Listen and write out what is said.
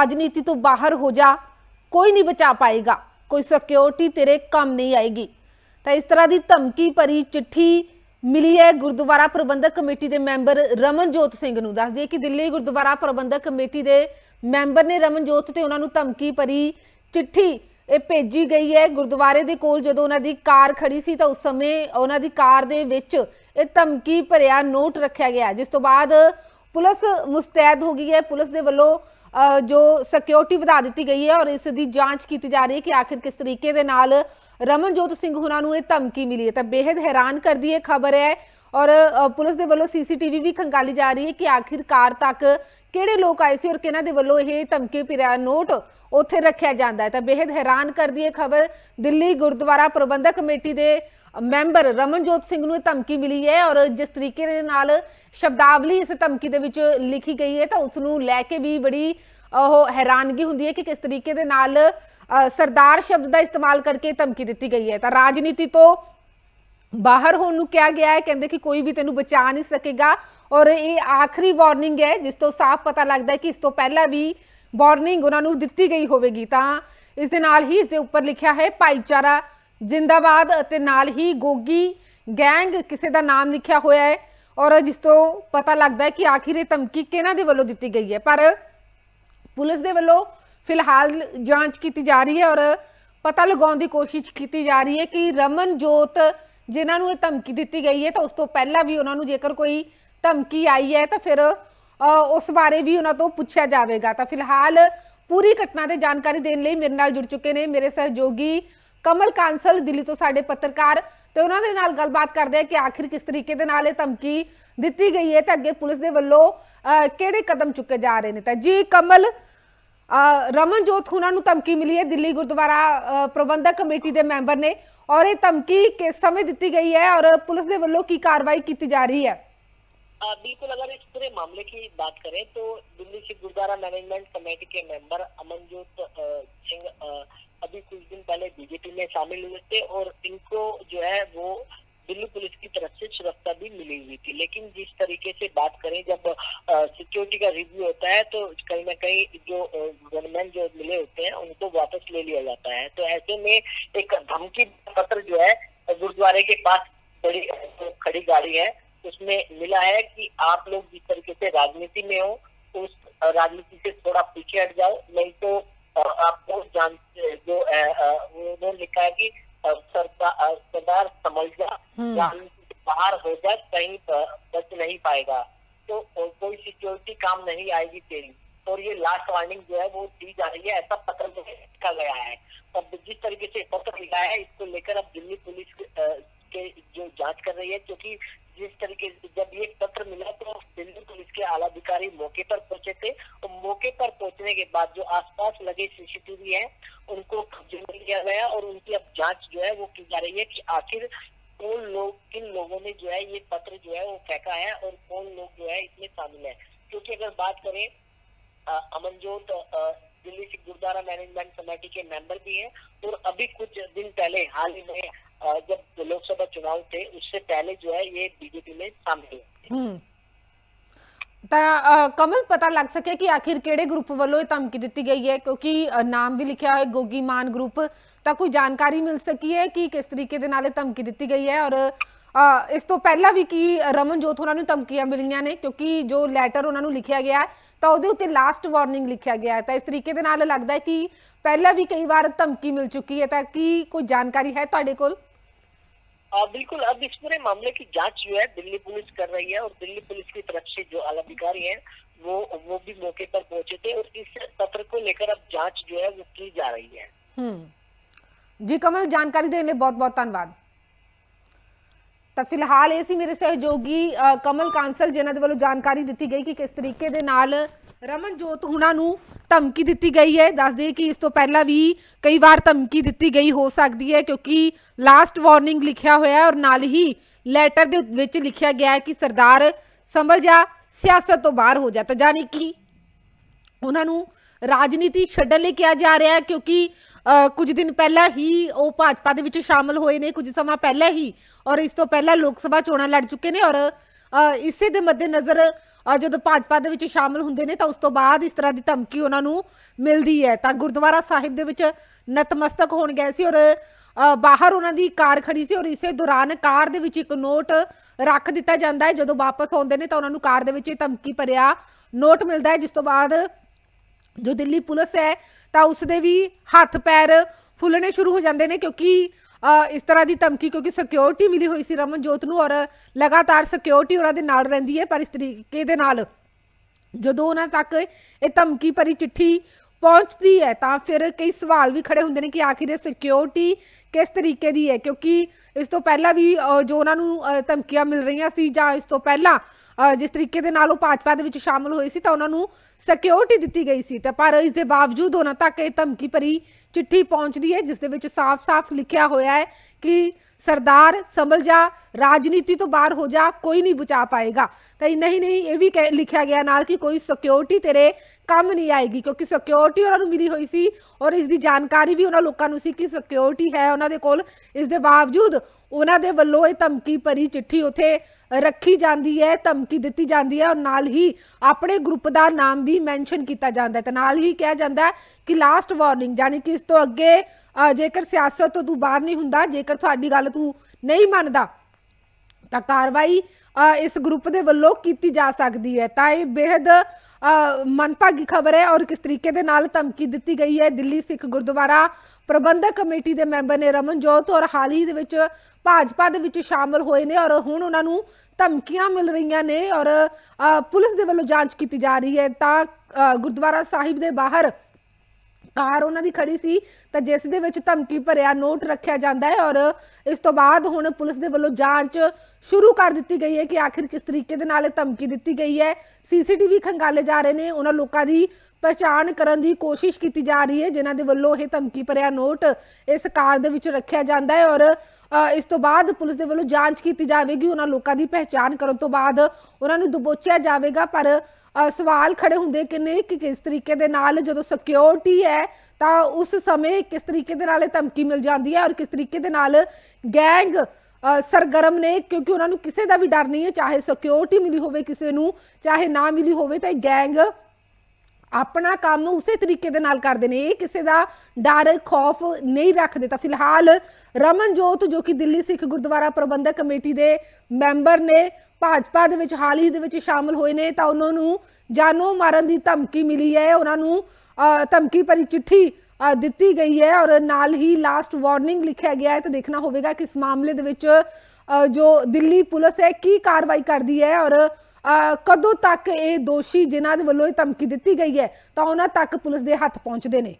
ਰਾਜਨੀਤੀ ਤੋਂ ਬਾਹਰ ਹੋ ਜਾ, ਕੋਈ ਨਹੀਂ ਬਚਾ ਪਾਏਗਾ, ਕੋਈ ਸਿਕਿਉਰਿਟੀ ਤੇਰੇ ਕੰਮ ਨਹੀਂ ਆਏਗੀ। ਤਾਂ ਇਸ ਤਰ੍ਹਾਂ ਦੀ ਧਮਕੀ ਭਰੀ ਚਿੱਠੀ ਮਿਲੀ ਹੈ ਗੁਰਦੁਆਰਾ ਪ੍ਰਬੰਧਕ ਕਮੇਟੀ ਦੇ ਮੈਂਬਰ ਰਮਨਜੋਤ ਸਿੰਘ ਨੂੰ। ਦੱਸ ਦਈਏ ਕਿ ਦਿੱਲੀ ਗੁਰਦੁਆਰਾ ਪ੍ਰਬੰਧਕ ਕਮੇਟੀ ਦੇ ਮੈਂਬਰ ਨੇ ਰਮਨਜੋਤ ਤੇ ਉਹਨਾਂ ਨੂੰ ਧਮਕੀ ਭਰੀ ਚਿੱਠੀ ਇਹ ਭੇਜੀ ਗਈ ਹੈ। ਗੁਰਦੁਆਰੇ ਦੇ ਕੋਲ ਜਦੋਂ ਉਹਨਾਂ ਦੀ ਕਾਰ ਖੜੀ ਸੀ ਤਾਂ ਉਸ ਸਮੇਂ ਉਹਨਾਂ ਦੀ ਕਾਰ ਦੇ ਵਿੱਚ ਇਹ ਧਮਕੀ ਭਰਿਆ ਨੋਟ ਰੱਖਿਆ ਗਿਆ, ਜਿਸ ਤੋਂ ਬਾਅਦ ਪੁਲਿਸ ਮੁਸਤੈਦ ਹੋ ਗਈ ਹੈ। ਪੁਲਿਸ ਦੇ ਵੱਲੋਂ ਜੋ ਸਿਕਿਉਰਿਟੀ ਵਧਾ ਦਿੱਤੀ ਗਈ ਹੈ ਔਰ ਇਸ ਦੀ ਜਾਂਚ ਕੀਤੀ ਜਾ ਰਹੀ ਹੈ ਕਿ ਆਖਿਰ ਕਿਸ ਤਰੀਕੇ ਦੇ ਨਾਲ ਰਮਨਜੋਤ ਸਿੰਘ ਹੁਣਾਂ ਨੂੰ ਇਹ ਧਮਕੀ ਮਿਲੀ ਹੈ। ਤਾਂ ਬੇहद ਹੈਰਾਨ ਕਰਦੀ ਇਹ ਖਬਰ ਹੈ ਔਰ ਪੁਲਿਸ ਦੇ ਵੱਲੋਂ ਸੀਸੀਟੀਵੀ ਵੀ ਖੰਗਾਲੀ ਜਾ ਰਹੀ ਹੈ ਕਿ ਆਖਿਰਕਾਰ ਤੱਕ ਕਿਹੜੇ ਲੋਕ ਆਏ ਸੀ ਔਰ ਕਿਹਨਾਂ ਦੇ ਵੱਲੋਂ ਇਹ ਧਮਕੀ ਭਰਿਆ ਨੋਟ ਉੱਥੇ ਰੱਖਿਆ ਜਾਂਦਾ ਹੈ। ਤਾਂ ਬੇहद ਹੈਰਾਨ ਕਰਦੀ ਇਹ ਖਬਰ ਦਿੱਲੀ ਗੁਰਦੁਆਰਾ ਪ੍ਰਬੰਧਕ ਕਮੇਟੀ ਦੇ ਮੈਂਬਰ ਰਮਨਜੋਤ ਸਿੰਘ ਨੂੰ ਇਹ ਧਮਕੀ ਮਿਲੀ ਹੈ ਔਰ ਜਿਸ ਤਰੀਕੇ ਦੇ ਨਾਲ ਸ਼ਬਦਾਵਲੀ ਇਸ ਧਮਕੀ ਦੇ ਵਿੱਚ ਲਿਖੀ ਗਈ ਹੈ ਤਾਂ ਉਸ ਨੂੰ ਲੈ ਕੇ ਵੀ ਬੜੀ, ਉਹ ਹੈਰਾਨਗੀ ਹੁੰਦੀ ਹੈ ਕਿ ਕਿਸ ਤਰੀਕੇ ਦੇ ਨਾਲ ਸਰਦਾਰ ਸ਼ਬਦ ਦਾ ਇਸਤੇਮਾਲ ਕਰਕੇ ਧਮਕੀ ਦਿੱਤੀ ਗਈ ਹੈ। ਤਾਂ ਰਾਜਨੀਤੀ ਤੋਂ ਬਾਹਰ ਹੋਣ ਨੂੰ ਕਿਹਾ ਗਿਆ ਹੈ, ਕਹਿੰਦੇ ਕਿ ਕੋਈ ਵੀ ਤੈਨੂੰ ਬਚਾ ਨਹੀਂ ਸਕੇਗਾ ਔਰ ਇਹ ਆਖਰੀ ਵਾਰਨਿੰਗ ਹੈ, ਜਿਸ ਤੋਂ ਸਾਫ਼ ਪਤਾ ਲੱਗਦਾ ਹੈ ਕਿ ਇਸ ਤੋਂ ਪਹਿਲਾਂ ਵੀ ਵਾਰਨਿੰਗ ਉਹਨਾਂ ਨੂੰ ਦਿੱਤੀ ਗਈ ਹੋਵੇਗੀ। ਤਾਂ ਇਸ ਦੇ ਨਾਲ ਹੀ ਇਸ ਦੇ ਉੱਪਰ ਲਿਖਿਆ ਹੈ, ਭਾਈਚਾਰਾ ਜਿੰਦਾਬਾਦ ਅਤੇ ਨਾਲ ਹੀ ਗੋਗੀ ਗੈਂਗ ਕਿਸੇ ਦਾ ਨਾਮ ਲਿਖਿਆ ਹੋਇਆ ਹੈ ਔਰ ਜਿਸ ਤੋਂ ਪਤਾ ਲੱਗਦਾ ਹੈ ਕਿ ਆਖਿਰ ਇਹ ਧਮਕੀ ਕਿਹਨਾਂ ਦੇ ਵੱਲੋਂ ਦਿੱਤੀ ਗਈ ਹੈ। ਪਰ ਪੁਲਿਸ ਦੇ ਵੱਲੋਂ ਫਿਲਹਾਲ ਜਾਂਚ ਕੀਤੀ ਜਾ ਰਹੀ ਹੈ ਔਰ ਪਤਾ ਲਗਾਉਣ ਦੀ ਕੋਸ਼ਿਸ਼ ਕੀਤੀ ਜਾ ਰਹੀ ਹੈ ਕਿ ਰਮਨਜੋਤ ਜਿਨ੍ਹਾਂ ਨੂੰ ਇਹ ਧਮਕੀ ਦਿੱਤੀ ਗਈ ਹੈ ਤਾਂ ਉਸ ਤੋਂ ਪਹਿਲਾਂ ਵੀ ਉਹਨਾਂ ਨੂੰ ਜੇਕਰ ਕੋਈ ਧਮਕੀ ਆਈ ਹੈ ਤਾਂ ਫਿਰ ਅ, ਉਸ ਬਾਰੇ ਵੀ ਉਹਨਾਂ ਤੋਂ ਪੁੱਛਿਆ ਜਾਵੇਗਾ। ਤਾਂ ਫਿਲਹਾਲ ਪੂਰੀ ਘਟਨਾ ਤੇ ਜਾਣਕਾਰੀ ਦੇਣ ਲਈ ਮੇਰੇ ਨਾਲ ਜੁੜ ਚੁੱਕੇ ਨੇ ਮੇਰੇ ਸਹਿਯੋਗੀ ਕਮਲ ਕਾਂਸਲ ਦਿੱਲੀ ਤੋਂ ਸਾਡੇ ਪੱਤਰਕਾਰ ਤੇ ਉਹਨਾਂ ਦੇ ਨਾਲ ਗੱਲਬਾਤ ਕਰਦੇ ਆ ਕਿ ਆਖਿਰ ਕਿਸ ਤਰੀਕੇ ਦੇ ਨਾਲ ਇਹ ਧਮਕੀ ਦਿੱਤੀ ਗਈ ਹੈ ਤੇ ਅੱਗੇ ਪੁਲਿਸ ਦੇ ਵੱਲੋਂ ਅ, ਕਿਹੜੇ ਕਦਮ ਚੁੱਕੇ ਜਾ ਰਹੇ ਨੇ ਤਾਂ ਜੀ ਕਮਲ ਅ, ਰਮਨਜੋਤ ਹੁਣਾਂ ਨੂੰ ਧਮਕੀ ਮਿਲੀ ਹੈ ਦਿੱਲੀ ਗੁਰਦੁਆਰਾ ਅ, ਪ੍ਰਬੰਧਕ ਕਮੇਟੀ ਦੇ ਮੈਂਬਰ ਨੇ ਔਰ ਇਹ ਧਮਕੀ ਕਿਸ ਸਮੇਂ ਦਿੱਤੀ ਗਈ ਹੈ ਔਰ ਪੁਲਿਸ ਦੇ ਵੱਲੋਂ ਕੀ ਕਾਰਵਾਈ ਕੀਤੀ ਜਾ ਰਹੀ ਹੈ आ, बिल्कुल अगर इस पूरे मामले की बात करें तो दिल्ली सिख गुरुद्वारा मैनेजमेंट कमेटी के मेंबर अमनजोत अ, सिंह अ, अभी कुछ दिन पहले बीजेपी में शामिल हुए थे और इनको जो है वो दिल्ली पुलिस की तरफ़ से सुरक्षा भी मिली हुई थी। लेकिन जिस तरीके से बात करें, जब सिक्योरिटी का रिव्यू होता है तो कहीं ना कहीं जो गनमैन जो मिले होते हैं, उनको वापस ले लिया जाता है। तो ऐसे में एक धमकी पत्र जो है, गुरुद्वारे के पास बड़ी खड़ी गाड़ी है। उसमें मिला है कि आप लोग जिस तरीके से राजनीति में हो, उस राजनीति से थोड़ा पीछे हट जाओ, नहीं तो अ, आपको जान जो अ, अ, उन्होंने लिखा है कि सरदार समझ जा हम्म। बाहर हो जा कहीं बच नहीं पाएगा। तो कोई सिक्योरिटी काम नहीं आएगी तेरी। और ये लास्ट वार्निंग जो है वो दी जा रही है ऐसा पत्र जो है लिखा गया है। अब जिस तरीके से पत्र लिखा है इसको लेकर अब दिल्ली पुलिस के जो जाँच कर रही है क्योंकि जिस तरीके से जब ये पत्र मिला तो दिल्ली पुलिस के आला अधिकारी मौके पर पहुँचे थे और मौके पर पहुँचने के बाद आसपास लगे सीसीटीवी है, उनको कब्जे में लिया गया और उनकी अब जाँच जो है वो की जा रही है कि आखिर कौन लोग, किन लोगों ने जो है ये पत्र जो है वो फेंका है और कौन लोग जो है इसमें शामिल है। क्योंकि अगर बात करें अमनजोत दिल्ली सिख गुरुद्वारा मैनेजमेंट कमेटी के मेंबर भी हैं और अभी कुछ दिन पहले, हाल ही में जब लोकसभा चुनाव थे, उससे पहले जो है ये बीजेपी में शामिल ਹੂੰ ਤਾਂ ਅ, ਕਮਲ ਪਤਾ ਲੱਗ ਸਕਿਆ ਕਿ ਆਖਿਰ ਕਿਹੜੇ ਗਰੁੱਪ ਵੱਲੋਂ ਇਹ ਧਮਕੀ ਦਿੱਤੀ ਗਈ ਹੈ? ਕਿਉਂਕਿ ਅ, ਨਾਮ ਵੀ ਲਿਖਿਆ ਹੋਇਆ ਗੋਗੀ ਮਾਨ ਗਰੁੱਪ ਤਾਂ ਕੋਈ ਜਾਣਕਾਰੀ ਮਿਲ ਸਕੀ ਹੈ ਕਿ ਕਿਸ ਤਰੀਕੇ ਦੇ ਨਾਲ ਇਹ ਧਮਕੀ ਦਿੱਤੀ ਗਈ ਹੈ? ਔਰ ਅ, ਇਸ ਤੋਂ ਪਹਿਲਾਂ ਵੀ ਕੀ ਰਮਨਜੋਤ ਉਹਨਾਂ ਨੂੰ ਧਮਕੀਆਂ ਮਿਲੀਆਂ ਨੇ? ਕਿਉਂਕਿ ਜੋ ਲੈਟਰ ਉਹਨਾਂ ਨੂੰ ਲਿਖਿਆ ਗਿਆ ਹੈ, ਤਾਂ ਉਹਦੇ ਉੱਤੇ ਲਾਸਟ ਵਾਰਨਿੰਗ ਲਿਖਿਆ ਗਿਆ ਹੈ। ਤਾਂ ਇਸ ਤਰੀਕੇ ਦੇ ਨਾਲ ਲੱਗਦਾ ਹੈ ਕਿ ਪਹਿਲਾਂ ਵੀ ਕਈ ਵਾਰ ਧਮਕੀ ਮਿਲ ਚੁੱਕੀ ਹੈ। ਤਾਂ ਕੀ ਕੋਈ ਜਾਣਕਾਰੀ ਹੈ ਤੁਹਾਡੇ ਕੋਲ? आ, बिल्कुल अब इस पूरे मामले की जांच जो है दिल्ली पुलिस कर रही है और दिल्ली पुलिस की तरफ से जो आला अधिकारी हैं वो वो भी मौके पर पहुंचे थे और इस पत्र को लेकर अब जांच जो है वो की जा रही है ਹੂੰ ਜੀ ਕਮਲ ਜਾਣਕਾਰੀ ਦੇਣ ਲਈ ਬਹੁਤ ਬਹੁਤ ਧੰਨਵਾਦ ਤਾਂ ਫਿਲਹਾਲ ਇਹ ਸੀ ਮੇਰੇ ਸਹਿਯੋਗੀ ਅ, ਕਮਲ ਕਾਂਸਲ ਜਿਨ੍ਹਾਂ ਦੇ ਵੱਲੋਂ ਜਾਣਕਾਰੀ ਦਿੱਤੀ ਗਈ ਕਿ ਕਿਸ ਤਰੀਕੇ ਦੇ ਨਾਲ ਰਮਨਜੋਤ ਹੁਣਾਂ ਨੂੰ ਧਮਕੀ ਦਿੱਤੀ ਗਈ ਹੈ। ਦੱਸ ਦਈਏ ਕਿ ਇਸ ਤੋਂ ਪਹਿਲਾਂ ਵੀ ਕਈ ਵਾਰ ਧਮਕੀ ਦਿੱਤੀ ਗਈ ਹੋ ਸਕਦੀ ਹੈ ਕਿਉਂਕਿ ਲਾਸਟ ਵਾਰਨਿੰਗ ਲਿਖਿਆ ਹੋਇਆ ਔਰ ਨਾਲ ਹੀ ਲੈਟਰ ਦੇ ਵਿੱਚ ਲਿਖਿਆ ਗਿਆ ਹੈ ਕਿ ਸਰਦਾਰ ਸੰਭਲ ਜਾ ਸਿਆਸਤ ਤੋਂ ਬਾਹਰ ਹੋ ਜਾ। ਤਾਂ ਜਾਨੀ ਕਿ ਉਹਨਾਂ ਨੂੰ ਰਾਜਨੀਤੀ ਛੱਡਣ ਲਈ ਕਿਹਾ ਜਾ ਰਿਹਾ ਹੈ ਕਿਉਂਕਿ ਅ, ਕੁਝ ਦਿਨ ਪਹਿਲਾਂ ਹੀ ਉਹ ਭਾਜਪਾ ਦੇ ਵਿੱਚ ਸ਼ਾਮਲ ਹੋਏ ਨੇ ਕੁਝ ਸਮਾਂ ਪਹਿਲਾਂ ਹੀ ਔਰ ਇਸ ਤੋਂ ਪਹਿਲਾਂ ਲੋਕ ਸਭਾ ਚੋਣਾਂ ਲੜ ਚੁੱਕੇ ਨੇ ਔਰ ਇਸੇ ਦੇ ਮੱਦੇਨਜ਼ਰ ਅ, ਜਦੋਂ ਭਾਜਪਾ ਦੇ ਵਿੱਚ ਸ਼ਾਮਲ ਹੁੰਦੇ ਨੇ ਤਾਂ ਉਸ ਤੋਂ ਬਾਅਦ ਇਸ ਤਰ੍ਹਾਂ ਦੀ ਧਮਕੀ ਉਹਨਾਂ ਨੂੰ ਮਿਲਦੀ ਹੈ। ਤਾਂ ਗੁਰਦੁਆਰਾ ਸਾਹਿਬ ਦੇ ਵਿੱਚ ਨਤਮਸਤਕ ਹੋਣ ਗਏ ਸੀ ਔਰ ਬਾਹਰ ਉਹਨਾਂ ਦੀ ਕਾਰ ਖੜੀ ਸੀ ਔਰ ਇਸੇ ਦੌਰਾਨ ਕਾਰ ਦੇ ਵਿੱਚ ਇੱਕ ਨੋਟ ਰੱਖ ਦਿੱਤਾ ਜਾਂਦਾ ਹੈ। ਜਦੋਂ ਵਾਪਸ ਆਉਂਦੇ ਨੇ ਤਾਂ ਉਹਨਾਂ ਨੂੰ ਕਾਰ ਦੇ ਵਿੱਚ ਇਹ ਧਮਕੀ ਭਰਿਆ ਨੋਟ ਮਿਲਦਾ ਹੈ ਜਿਸ ਤੋਂ ਬਾਅਦ ਜੋ ਦਿੱਲੀ ਪੁਲਿਸ ਹੈ ਤਾਂ ਉਸ ਦੇ ਵੀ ਹੱਥ ਪੈਰ ਫੁੱਲਣੇ ਸ਼ੁਰੂ ਹੋ ਜਾਂਦੇ ਨੇ ਕਿਉਂਕਿ ਇਸ ਤਰ੍ਹਾਂ ਦੀ ਧਮਕੀ ਕਿਉਂਕਿ ਸਿਕਿਉਰਿਟੀ ਮਿਲੀ ਹੋਈ ਸੀ ਰਮਨਜੋਤ ਨੂੰ ਔਰ ਲਗਾਤਾਰ ਸਿਕਿਉਰਿਟੀ ਉਹਨਾਂ ਦੇ ਨਾਲ ਰਹਿੰਦੀ ਹੈ ਪਰ ਇਸ ਤਰੀਕੇ ਦੇ ਨਾਲ ਜਦੋਂ ਉਹਨਾਂ ਤੱਕ ਇਹ ਧਮਕੀ ਭਰੀ ਚਿੱਠੀ ਪਹੁੰਚਦੀ ਹੈ ਤਾਂ ਫਿਰ ਕਈ ਸਵਾਲ ਵੀ ਖੜੇ ਹੁੰਦੇ ਨੇ ਕਿ ਆਖਿਰ ਇਹ ਸਿਕਿਉਰਿਟੀ ਕਿਸ ਤਰੀਕੇ ਦੀ ਹੈ? ਕਿਉਂਕਿ ਇਸ ਤੋਂ ਪਹਿਲਾਂ ਵੀ ਜੋ ਉਹਨਾਂ ਨੂੰ ਧਮਕੀਆਂ ਮਿਲ ਰਹੀਆਂ ਸੀ ਜਾਂ ਇਸ ਤੋਂ ਪਹਿਲਾਂ ਜਿਸ ਤਰੀਕੇ ਦੇ ਨਾਲ ਉਹ ਭਾਜਪਾ ਦੇ ਵਿੱਚ ਸ਼ਾਮਲ ਹੋਏ ਸੀ ਤਾਂ ਉਹਨਾਂ ਨੂੰ ਸਿਕਿਉਰਿਟੀ ਦਿੱਤੀ ਗਈ ਸੀ ਤੇ ਪਰ ਇਸ ਦੇ ਬਾਵਜੂਦ ਉਹਨਾਂ ਤੱਕ ਇਹ ਧਮਕੀ ਭਰੀ ਚਿੱਠੀ ਪਹੁੰਚਦੀ ਹੈ, ਜਿਸ ਦੇ ਵਿੱਚ ਸਾਫ਼-ਸਾਫ਼ ਲਿਖਿਆ ਹੋਇਆ ਹੈ ਕਿ ਸਰਦਾਰ ਸੰਭਲ ਜਾ ਰਾਜਨੀਤੀ ਤੋਂ ਬਾਹਰ ਹੋ ਜਾ, ਕੋਈ ਨਹੀਂ ਬਚਾ ਪਾਏਗਾ। ਤਾਂ ਇਹ ਨਹੀਂ ਨਹੀਂ, ਇਹ ਵੀ ਕਹਿ- ਲਿਖਿਆ ਗਿਆ ਨਾਲ ਕਿ ਕੋਈ ਸਿਕਿਉਰਿਟੀ ਤੇਰੇ ਕੰਮ ਨਹੀਂ ਆਏਗੀ, ਕਿਉਂਕਿ ਸਿਕਿਉਰਿਟੀ ਉਹਨਾਂ ਨੂੰ ਮਿਲੀ ਹੋਈ ਸੀ ਔਰ ਇਸ ਦੀ ਜਾਣਕਾਰੀ ਵੀ ਉਹਨਾਂ ਲੋਕਾਂ ਨੂੰ ਸੀ ਕਿ ਸਿਕਿਉਰਿਟੀ ਹੈ ਉਹਨਾਂ ਦੇ ਕੋਲ। ਇਸ ਦੇ ਬਾਵਜੂਦ ਉਹਨਾਂ ਦੇ ਵੱਲੋਂ ਇਹ ਧਮਕੀ ਭਰੀ ਚਿੱਠੀ ਉਥੇ ਰੱਖੀ ਜਾਂਦੀ ਹੈ, ਧਮਕੀ ਦਿੱਤੀ ਜਾਂਦੀ ਹੈ ਔਰ ਨਾਲ ਹੀ ਆਪਣੇ ਗਰੁੱਪ ਦਾ ਨਾਮ ਵੀ ਮੈਂਸ਼ਨ ਕੀਤਾ ਜਾਂਦਾ ਹੈ। ਤੇ ਨਾਲ ਹੀ ਕਿਹਾ ਜਾਂਦਾ ਹੈ ਕਿ ਲਾਸਟ ਵਾਰਨਿੰਗ ਯਾਨੀ ਕਿ ਇਸ ਤੋਂ ਅੱਗੇ ਜੇਕਰ ਸਿਆਸਤ ਤੋਂ ਤੂੰ ਬਾਹਰ ਨਹੀਂ ਹੁੰਦਾ, ਜੇਕਰ ਸਾਡੀ ਗੱਲ ਤੂੰ ਨਹੀਂ ਮੰਨਦਾ ਤਾਂ ਕਾਰਵਾਈ ਇਸ ਗਰੁੱਪ ਦੇ ਵੱਲੋਂ ਕੀਤੀ ਜਾ ਸਕਦੀ ਹੈ। ਤਾਂ ਇਹ ਬੇहद ਅ, ਖਬਰ ਹੈ ਔਰ ਕਿਸ ਤਰੀਕੇ ਦੇ ਨਾਲ ਧਮਕੀ ਦਿੱਤੀ ਗਈ ਹੈ ਦਿੱਲੀ ਸਿੱਖ ਗੁਰਦੁਆਰਾ ਪ੍ਰਬੰਧਕ ਕਮੇਟੀ ਦੇ ਮੈਂਬਰ ਨੇ ਰਮਨਜੋਤ ਔਰ ਹਾਲ ਹੀ ਦੇ ਵਿੱਚ ਭਾਜਪਾ ਦੇ ਵਿੱਚ ਸ਼ਾਮਲ ਹੋਏ ਨੇ ਔਰ ਹੁਣ ਉਹਨਾਂ ਨੂੰ ਧਮਕੀਆਂ ਮਿਲ ਰਹੀਆਂ ਨੇ ਔਰ ਪੁਲਿਸ ਦੇ ਵੱਲੋਂ ਜਾਂਚ ਕੀਤੀ ਜਾ ਰਹੀ ਹੈ। ਤਾਂ ਗੁਰਦੁਆਰਾ ਸਾਹਿਬ ਦੇ ਬਾਹਰ ਕਾਰ ਉਹਨਾਂ ਦੀ ਖੜੀ ਸੀ, ਤਾਂ ਜਿਸ ਦੇ ਵਿੱਚ ਧਮਕੀ ਭਰਿਆ, ਨੋਟ ਰੱਖਿਆ ਜਾਂਦਾ ਹੈ ਔਰ ਇਸ ਤੋਂ ਬਾਅਦ ਹੁਣ ਪੁਲਿਸ ਦੇ ਵੱਲੋਂ ਜਾਂਚ ਸ਼ੁਰੂ ਕਰ ਦਿੱਤੀ ਗਈ ਹੈ ਕਿ ਆਖਿਰ ਕਿਸ ਤਰੀਕੇ ਦੇ ਨਾਲ ਇਹ ਧਮਕੀ ਦਿੱਤੀ ਗਈ ਹੈ। ਸੀਸੀਟੀਵੀ ਖੰਗਾਲੇ ਜਾ ਰਹੇ ਨੇ, ਉਹਨਾਂ ਲੋਕਾਂ ਦੀ ਪਛਾਣ ਕਰਨ ਦੀ ਕੋਸ਼ਿਸ਼ ਕੀਤੀ ਜਾ ਰਹੀ ਹੈ, ਜਿਨ੍ਹਾਂ ਦੇ ਵੱਲੋਂ ਇਹ ਧਮਕੀ ਭਰਿਆ ਨੋਟ ਇਸ ਕਾਰ ਦੇ ਵਿੱਚ ਰੱਖਿਆ ਜਾਂਦਾ ਹੈ ਔਰ ਇਸ ਤੋਂ ਬਾਅਦ ਪੁਲਿਸ ਦੇ ਵੱਲੋਂ ਜਾਂਚ ਕੀਤੀ ਜਾਵੇਗੀ, ਉਹਨਾਂ ਲੋਕਾਂ ਦੀ ਪਹਿਚਾਣ ਕਰਨ ਤੋਂ ਬਾਅਦ ਉਹਨਾਂ ਨੂੰ ਦਬੋਚਿਆ ਜਾਵੇਗਾ, ਪਰ ਸਵਾਲ ਖੜੇ ਹੁੰਦੇ ਕਿ ਨੇ ਕਿ ਕਿਸ ਤਰੀਕੇ ਦੇ ਨਾਲ ਜਦੋਂ ਸਿਕਿਉਰਿਟੀ ਹੈ, ਤਾਂ ਉਸ ਸਮੇਂ ਕਿਸ ਤਰੀਕੇ ਦੇ ਨਾਲ ਇਹ ਧਮਕੀ ਮਿਲ ਜਾਂਦੀ ਹੈ ਔਰ ਕਿਸ ਤਰੀਕੇ ਦੇ ਨਾਲ ਗੈਂਗ ਸਰਗਰਮ ਨੇ, ਕਿਉਂਕਿ ਉਹਨਾਂ ਨੂੰ ਕਿਸੇ ਦਾ ਵੀ ਡਰ ਨਹੀਂ ਹੈ, ਚਾਹੇ ਸਿਕਿਉਰਿਟੀ ਮਿਲੀ ਹੋਵੇ ਕਿਸੇ ਨੂੰ, ਚਾਹੇ ਨਾ ਮਿਲੀ ਹੋਵੇ, ਤਾਂ ਇਹ ਗੈਂਗ ਆਪਣਾ ਕੰਮ ਉਸੇ ਤਰੀਕੇ ਦੇ ਨਾਲ ਕਰਦੇ ਨੇ। ਇਹ ਕਿਸੇ ਦਾ ਡਰ ਖੌਫ ਨਹੀਂ ਰੱਖਦੇ। ਤਾਂ ਫਿਲਹਾਲ ਰਮਨਜੋਤ ਜੋ ਕਿ ਦਿੱਲੀ ਸਿੱਖ ਗੁਰਦੁਆਰਾ ਪ੍ਰਬੰਧਕ ਕਮੇਟੀ ਦੇ ਮੈਂਬਰ ਨੇ ਭਾਜਪਾ ਦੇ ਵਿੱਚ ਹਾਲ ਹੀ ਦੇ ਵਿੱਚ ਸ਼ਾਮਲ ਹੋਏ ਨੇ ਤਾਂ ਉਹਨਾਂ ਨੂੰ ਜਾਨੋਂ ਮਾਰਨ ਦੀ ਧਮਕੀ ਮਿਲੀ ਹੈ। ਉਹਨਾਂ ਨੂੰ ਅ, ਧਮਕੀ ਭਰੀ ਚਿੱਠੀ ਦਿੱਤੀ ਗਈ ਹੈ ਔਰ ਨਾਲ ਹੀ ਲਾਸਟ ਵਾਰਨਿੰਗ ਲਿਖਿਆ ਗਿਆ ਹੈ। ਤਾਂ ਦੇਖਣਾ ਹੋਵੇਗਾ ਕਿ ਇਸ ਮਾਮਲੇ ਦੇ ਵਿੱਚ ਜੋ ਦਿੱਲੀ ਪੁਲਿਸ ਹੈ ਕੀ ਕਾਰਵਾਈ ਕਰਦੀ ਹੈ ਔਰ ਕਦੋਂ ਤੱਕ ਇਹ ਦੋਸ਼ੀ ਜਿਨ੍ਹਾਂ ਦੇ ਵੱਲੋਂ ਇਹ ਧਮਕੀ ਦਿੱਤੀ ਗਈ ਹੈ, ਤਾਂ ਉਹਨਾਂ ਤੱਕ ਪੁਲਿਸ ਦੇ ਹੱਥ ਪਹੁੰਚਦੇ ਨੇ।